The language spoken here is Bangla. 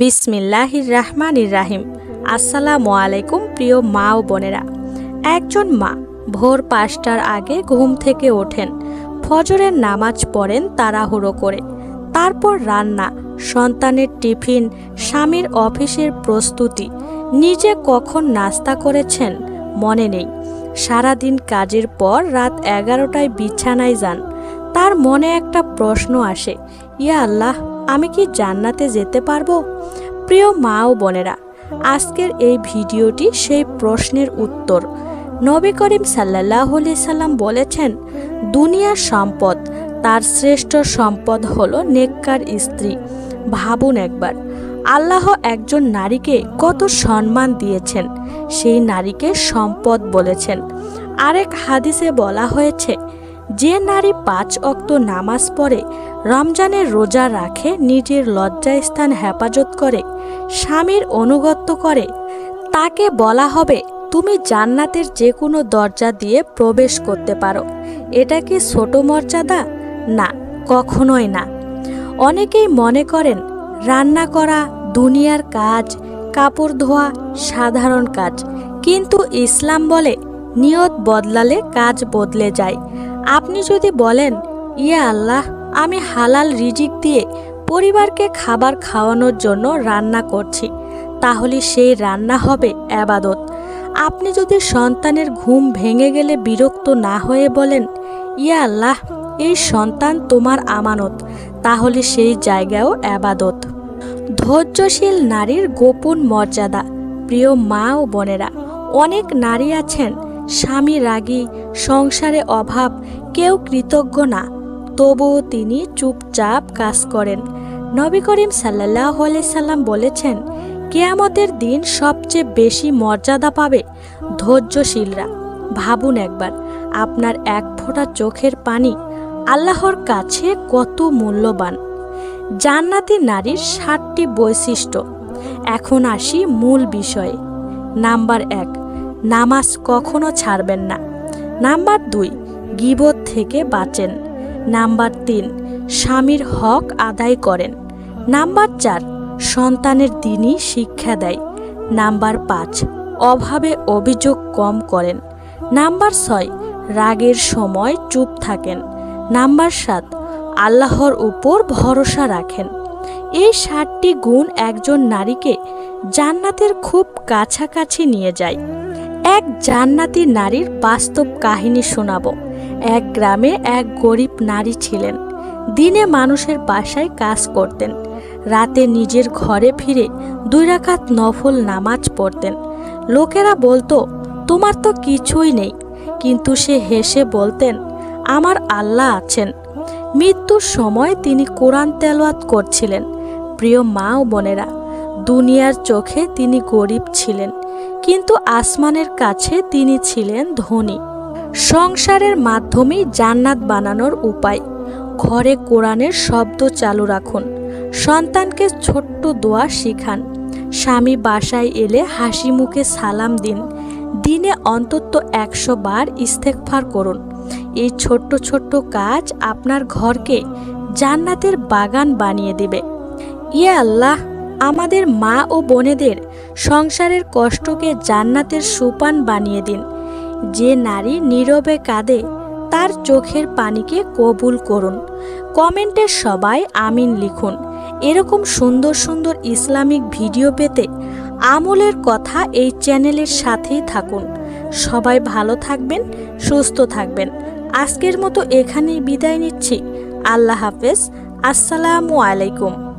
বিসমিল্লাহির রাহমানির রাহিম আসসালামু আলাইকুম প্রিয় মা ও বোনেরা। একজন মা ভোর পাঁচটার আগে ঘুম থেকে ওঠেন, ফজরের নামাজ পড়েন তাড়াহুড়ো করে। তারপর রান্না, সন্তানের টিফিন, স্বামীর অফিসের প্রস্তুতি, নিজে কখন নাস্তা করেছেন মনে নেই। সারাদিন কাজের পর রাত এগারোটায় বিছানায় যান। তার মনে একটা প্রশ্ন আসে, ইয়া আল্লাহ আমি কি জান্নাতে যেতে পারব? প্রিয় মা ও বোনেরা, আজকের এই ভিডিওটি সেই প্রশ্নের উত্তর। নবী করিম সাল্লাহ সাল্লাম বলেছেন, দুনিয়ার সম্পদ, তার শ্রেষ্ঠ সম্পদ হল নেককার স্ত্রী। ভাবুন একবার, আল্লাহ একজন নারীকে কত সম্মান দিয়েছেন, সেই নারীকে সম্পদ বলেছেন। আরেক হাদিসে বলা হয়েছে যে নারী পাঁচ অক্ত নামাজ পড়ে, রমজানের রোজা রাখে, নিজের লজ্জাস্থান হেফাজত করে, স্বামীর অনুগত্য করে, তাকে বলা হবে, তুমি জান্নাতের যে কোনো দরজা দিয়ে প্রবেশ করতে পারো। এটা কি ছোট মর্যাদা? না, কখনোই না। অনেকেই মনে করেন, রান্না করা, দুনিয়ার কাজ, কাপড় ধোয়া, সাধারণ কাজ। কিন্তু ইসলাম বলে, নিয়ত বদলালে কাজ বদলে যায়। আপনি যদি বলেন, ইয়া আল্লাহ, আমি হালাল রিজিক দিয়ে পরিবারকে খাবার খাওয়ানোর জন্য রান্না করছি, তাহলে সেই রান্না হবে আবাদত। আপনি যদি সন্তানের ঘুম ভেঙে গেলে বিরক্ত না হয়ে বলেন, ইয়া আল্লাহ, এই সন্তান তোমার আমানত, তাহলে সেই জায়গাও আবাদত। ধৈর্যশীল নারীর গোপন মর্যাদা, প্রিয় মা ও বোনেরা, অনেক নারী আছেন স্বামী রাগী, সংসারে অভাব, কেউ কৃতজ্ঞ না। তবুও তিনি চুপচাপ কাজ করেন। নবী করিম সাল্লাহ সাল্লাম বলেছেন, কেয়ামতের দিন সবচেয়ে বেশি মর্যাদা পাবে ধৈর্যশীলরা। ভাবুন একবার, আপনার এক ফোঁটা চোখের পানি আল্লাহর কাছে কত মূল্যবান। জান্নাতি নারীর ষাটটি বৈশিষ্ট্য। এখন আসি মূল বিষয়ে। নাম্বার এক নামাজ কখনো ছাড়বেন না। নাম্বার দুই, গিবত থেকে বাঁচেন। নাম্বার তিন, স্বামীর হক আদায় করেন। নাম্বার চার, সন্তানের দিনই শিক্ষা দেয়। নাম্বার পাঁচ, অভাবে অভিযোগ কম করেন। নাম্বার ছয়, রাগের সময় চুপ থাকেন। নাম্বার সাত, আল্লাহর উপর ভরসা রাখেন। এই ষাটটি গুণ একজন নারীকে জান্নাতের খুব কাছাকাছি নিয়ে যায়। এক জান্নাতি নারীর বাস্তব কাহিনী শোনাব। এক গ্রামে এক গরিব নারী ছিলেন। দিনে মানুষের বাসায় কাজ করতেন। রাতে নিজের ঘরে ফিরে দুই রাকাত নফল নামাজ পড়তেন। লোকেরা বলতো, তোমার তো কিছুই নেই। কিন্তু সে হেসে বলতেন, আমার আল্লাহ আছেন। মৃত্যুর সময় তিনি কোরআন তেলাওয়াত করছিলেন। প্রিয় মা ও বোনেরা, দুনিয়ার চোখে তিনি গরিব ছিলেন। কিন্তু আসমানের কাছে তিনি ছিলেন ধনী। সংসারের মাধ্যমেই জান্নাত বানানোর উপায়। ঘরে কোরআনের শব্দ চালু রাখুন। সন্তানকে ছোট্ট দোয়া শিখান। স্বামী বাসায় এলে হাসি মুখে সালাম দিন। দিনে অন্তত একশো বার ইস্তেকফার করুন। এই ছোট্ট ছোট্ট কাজ আপনার ঘরকে জান্নাতের বাগান বানিয়ে দিবে। ইয়ে আল্লাহ, আমাদের মা ও বোনেদের সংসারের কষ্টকে জান্নাতের সুপান বানিয়ে দিন। যে নারী নীরবে কাঁদে, তার চোখের পানিকে কবুল করুন। কমেন্টে সবাই আমিন লিখুন। এরকম সুন্দর সুন্দর ইসলামিক ভিডিও পেতে আমলের কথা এই চ্যানেলের সাথেই থাকুন। সবাই ভালো থাকবেন, সুস্থ থাকবেন। আজকের মতো এখানেই বিদায় নিচ্ছি। আল্লাহ হাফেজ। আসসালামু আলাইকুম।